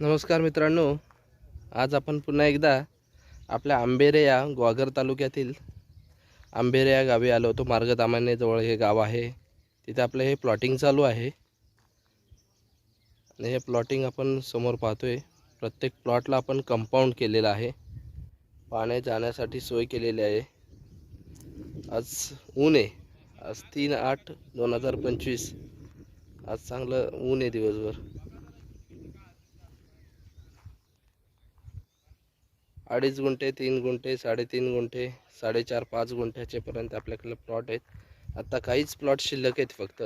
नमस्कार मित्रांनो आज आपण पुन्हा एकदा आपल्या आंबेरे या ग्वागर तालुक्यातील आंबेरे या गावी आलो होतो. मार्गदामान्यजवळ हे गाव आहे. तिथे आपलं हे प्लॉटिंग चालू आहे. आणि हे प्लॉटिंग आपण समोर पाहतोय. प्रत्येक प्लॉटला आपण कंपाऊंड केलेलं आहे. पाण्या जाण्यासाठी सोय केलेली आहे. आज ऊन आहे. आज तीन आठ दोन हजार पंचवीस. आज चांगलं ऊन आहे दिवसभर. अडीच गुंठे तीन गुंठे साडेतीन गुंठे साडेचार पाच गुंठ्याचेपर्यंत आपल्याकडे प्लॉट आहेत. आत्ता काहीच प्लॉट शिल्लक आहेत फक्त.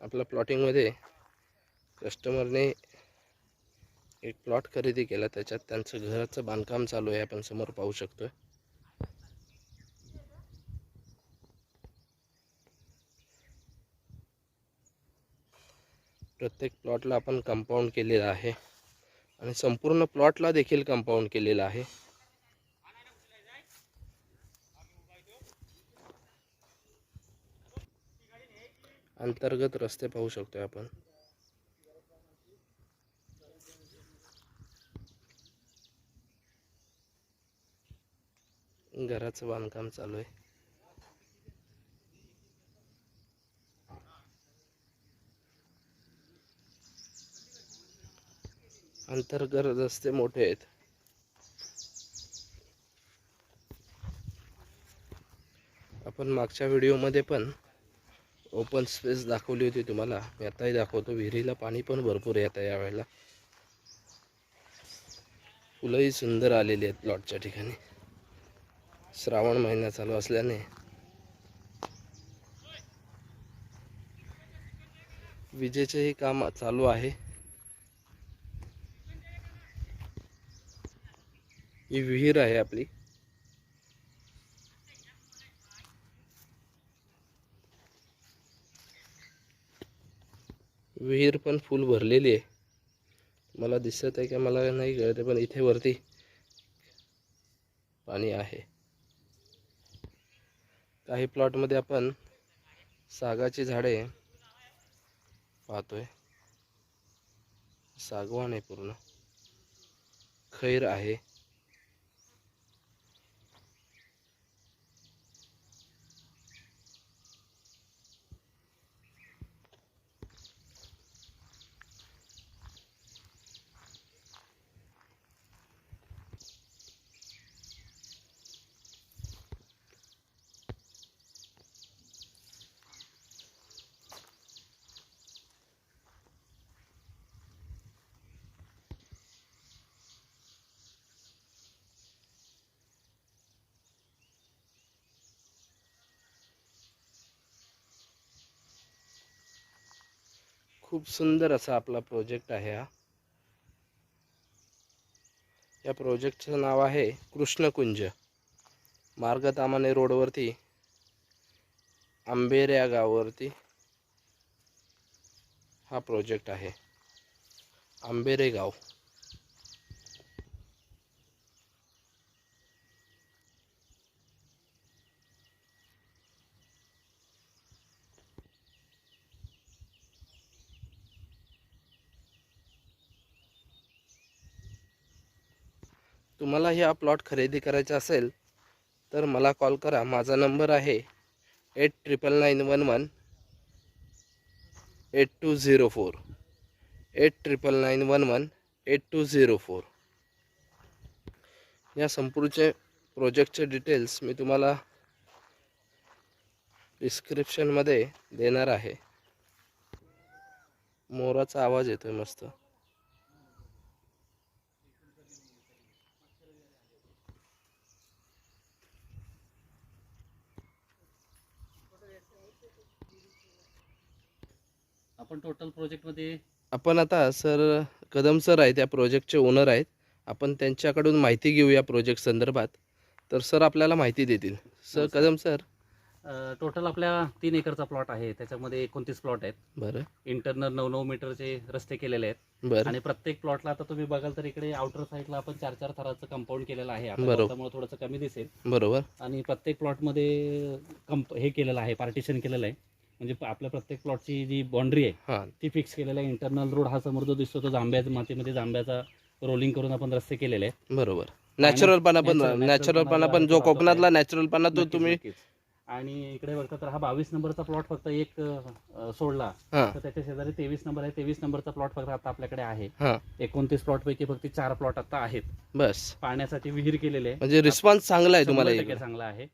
आपल्या प्लॉटिंगमध्ये कस्टमरने एक प्लॉट खरेदी केला. त्याच्यात त्यांचं घराचं बांधकाम चालू आहे. आपण समोर पाहू शकतो प्रत्येक प्लॉटला आपण कंपाऊंड केलेलं आहे. आणि संपूर्ण प्लॉटला देखील कंपाऊंड केलेलं आहे. अंतर्गत रस्ते पाहू शकतोय आपण. घराचं बांधकाम चालू आहे. अंतर्गत रस्ते मोठे आहेत. आपण मागच्या व्हिडिओमध्ये पण ओपन स्पेस दाखवली होती तुम्हाला. मी आताही दाखवतो. विहिरीला पाणी पण भरपूर येत आहे यावेळेला. फुलंही सुंदर आलेली आहेत प्लॉटच्या ठिकाणी. श्रावण महिना चालू असल्याने. विजेचेही काम चालू आहे. ही विहीर आहे आपली. विहीर पण फुल भरलेली आहे. मला दिसत आहे का मला नाही कळते पण इथे वरती पाणी आहे. काही प्लॉटमध्ये आपण सागाची झाडे पाहतोय. सागवान आहे पूर्ण. खैर आहे. खूप सुंदर असा आपला प्रोजेक्ट आहे हा. या प्रोजेक्टचं नाव आहे कृष्णकुंज. मार्गतामाने रोडवरती आंबेर या गावावरती हा प्रोजेक्ट आहे. आंबेरे गाव. तुम्हाला हा प्लॉट खरेदी करायचा असेल तर मला कॉल करा. माझा नंबर आहे eight triple nine one one eight two zero four. Eight triple nine one one eight two zero four. या संपूर्णचे प्रोजेक्टचे डिटेल्स मी तुम्हाला डिस्क्रिप्शनमध्ये देणार आहे. मोराचा आवाज येतो आहे मस्त. आपण टोटल प्रोजेक्टमध्ये आपण आता सर कदम सर आहेत या प्रोजेक्टचे ओनर आहेत. आपण त्यांच्याकडून माहिती घेऊ या प्रोजेक्ट संदर्भात. तर सर आपल्याला माहिती देतील. सर. कदम सर. टोटल आपल्या तीन एकरचा प्लॉट आहे. त्याच्यामध्ये एकोणतीस प्लॉट आहेत. बरं. इंटरनल नऊ नऊ मीटरचे रस्ते केलेले आहेत. बरं. आणि प्रत्येक प्लॉटला आता तुम्ही बघाल तर इकडे आउटर साईडला आपण चार चार थराचं कंपाऊंड केलेलं आहे. त्यामुळे थोडंसं कमी दिसेल. बरोबर. आणि प्रत्येक प्लॉटमध्ये कंप हे केलेलं आहे पार्टिशन केलेलं आहे. म्हणजे आपल्या प्रत्येक प्लॉटची जी बाउंड्री आहे ती फिक्स केलेला आहे. इंटरनल रोड हा समोर जो दिसतो तो जांभ्या मातीमध्ये जांभ्याचा रोलिंग करून आपण रस्ते केलेले आहेत. बरोबर. नॅचरल पाना पण नॅचरल पाना पण जो कोकणातला. नॅचरल पाना तो तुम्ही. आणि इकडे बघता तर हा बावीस नंबरचा प्लॉट फक्त एक सोडला. तर त्याच्या शेजारी तेवीस नंबर आहे. तेवीस नंबरचा प्लॉट फक्त आता आपल्याकडे आहे. एकोणतीस प्लॉट पैकी फक्त चार प्लॉट आता आहेत. बस. पाण्यासाठी विहीर केलेले म्हणजे रिस्पॉन्स चांगला आहे तुम्हाला. चांगला आहे.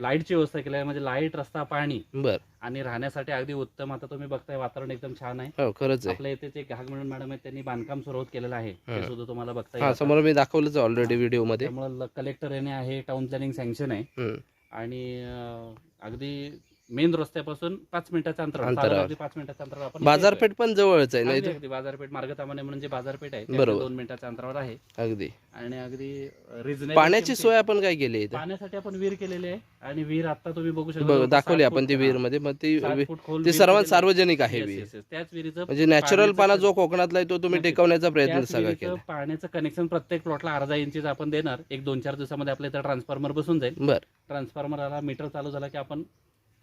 लाईटची व्यवस्था केली आहे. म्हणजे लाइट रस्ता पाणी बर. आणि राहण्यासाठी अगदी उत्तम. आता तुम्ही बघताय वातावरण एकदम छान आहे. हो खरंच आहे. आपल्या इथे जे घाग म्हणून मॅडम आहेत त्यांनी बांधकाम सुरुवात केलेलं आहे. ते हं. सुद्धा तुम्हाला बघता हा येईल समोर मी दाखवलंच ऑलरेडी व्हिडिओमध्ये. त्यामुळे कलेक्टर येणे आहे टाउन प्लॅनिंग सँक्शन आहे. हम्म. आणि अं, अगदी मेन रस्त्यापासून पाच मिनिटाच्या अंतरावर. अगदी पाच मिनिटाच्या अंतरावर आपण इथे बाजारपेठ पण जवळच आहे. नाही अगदी अगदी बाजारपेठ मार्गतामाने म्हणून जे बाजारपेठ आहे ते बरोबर. दोन मिनिटाच्या अंतरावर आहे अगदी आणि अगदी रिजनेबल पाण्याची सोय आपण काय केली इथे पाण्यासाठी आपण विहीर केलेली आहे आणि विहीर आता तुम्ही बघू शकता बघ दाखवली आपण ती विहीरमध्ये मग ती वि- सर्वात आहे. सार्वजनिक आहे विहीर. त्याच विहिरीचं म्हणजे नॅचरल पाण्याचं पाना जो कोकणातला आहे तो तुम्ही नक्कीच. टिकवण्याचा प्रयत्न त्याच सगळा विहिरीचं केला पाण्याचं कनेक्शन प्रत्येक प्लॉटला अर्धा इंचीच आपण देणार एक दोन चार दिवसामध्ये आपल्या इथं ट्रान्सफॉर्मर बसून जाईल बर ट्रान्सफॉर्मर आला मीटर चालू झाला की आपण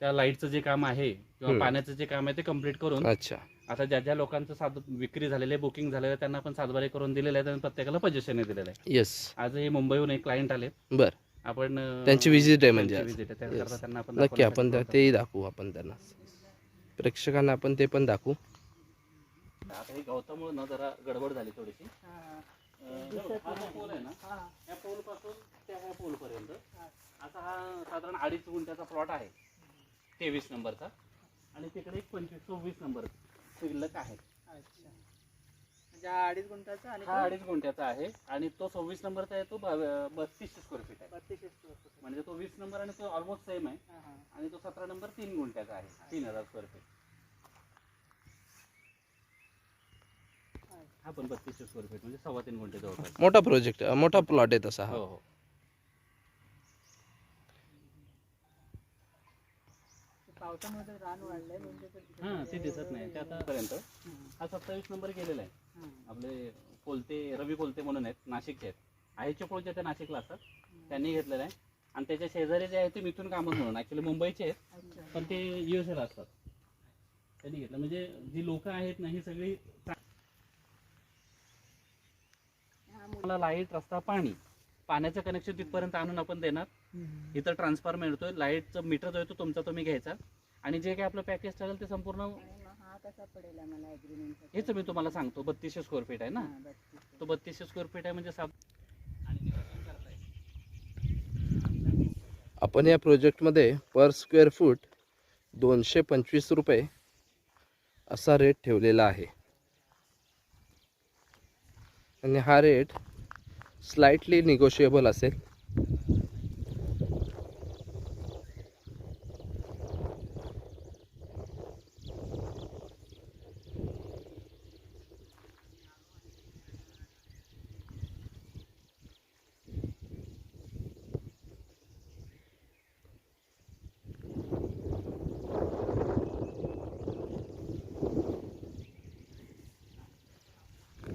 त्या लाईटचं जे काम आहे किंवा. पाण्याचं जे काम आहे ते कंप्लीट करून अच्छा. आता ज्या ज्या लोकांचं साध विक्री झालेले बुकिंग झालेलं आहे त्यांना आपण सातबारे करून दिलेलं आहे आणि प्रत्येकाला पोझिशन दिलेलं आहे. येस आजही मुंबईहून एक क्लायंट आले. बर. आपण त्यांची visit आहे म्हणजे त्यांची आज. visit आहे. त्याकरता Yes. त्यांना आपण नक्की आपण तेही दाखवू आपण त्यांना. प्रेक्षकांना आपण ते पण दाखवू. आता हे गवतामुळे ना जरा गडबड झाली थोडीशी. हा जो पोल आहे ना या पोलपासून त्या ह्या पोल पर्यंत. असा हा साधारण अडीच गुंठ्याचा प्लॉट आहे. तेवीस नंबरचा. आणि तिकडे एक पंचवीस सव्वीस नंबर शिल्लक आहे. म्हणजे हा अडीच गुंठाचा आणि हा अडीच गुंठ्याचा आहे आणि तो सव्वीस नंबरचा आहे तो बत्तीसशे स्क्वेअर फीट आहे. बत्तीसशे square foot. म्हणजे तो वीस नंबर आणि तो ऑलमोस्ट सेम आहे. हा, हा. आणि तो सतरा नंबर तीन गुंठ्याचा आहे तीन हजार स्क्वेअर फीट हा पण बत्तीसशे स्क्वेअर फीट म्हणजे सव्वा तीन गुंठे जवळपास. मोठा प्रोजेक्ट मोठा प्लॉट आहे तसा हा. हो हो. पावसामुळे रान वाढलंय म्हणजे ते दिसत हा नाही. ते दिसत नाही. ते आतापर्यंत. हा सत्तावीस नंबर गेलेला आहे. आपले कोलते रवी कोलते म्हणून आहेत नाशिकचे आहेत. आईचे पोळचे ते नाशिकला असतात. त्यांनी घेतलेलं आहे. आणि त्याच्या शेजारी जे आहे ते मिथून कामत म्हणून ऍक्च्युली मुंबईचे आहेत. पण ते युएसएला असतात. त्यांनी घेतलं. म्हणजे जी लोक आहेत ना ही सगळी मुलं- मला लाइट रस्ता पाणी. पाण्याचं कनेक्शन तिथपर्यंत आणून आपण देणार. इथं ट्रान्सफॉर्म मिळतोय लाईटचं मीटर जो आहे तो तुमचा तुम्ही घ्यायचा आणि जे काही आपलं पॅकेज चालेल ते संपूर्ण हा? हेच मी तुम्हाला सांगतो बत्तीसशे स्क्वेअर फीट आहे ना. तो बत्तीसशे स्क्वेअर फीट आहे म्हणजे सात? आपण या प्रोजेक्टमध्ये पर स्क्वेअर फूट दोनशे पंचवीस रुपये असा रेट ठेवलेला आहे आणि हा रेट स्लाइटली निगोशिएबल असेल.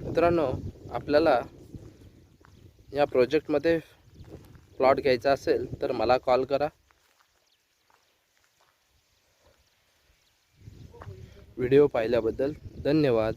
मित्रांनो आपल्याला या प्रोजेक्टमध्ये प्लॉट घ्यायचा असेल तर मला कॉल करा. व्हिडिओ पाहिल्याबद्दल धन्यवाद.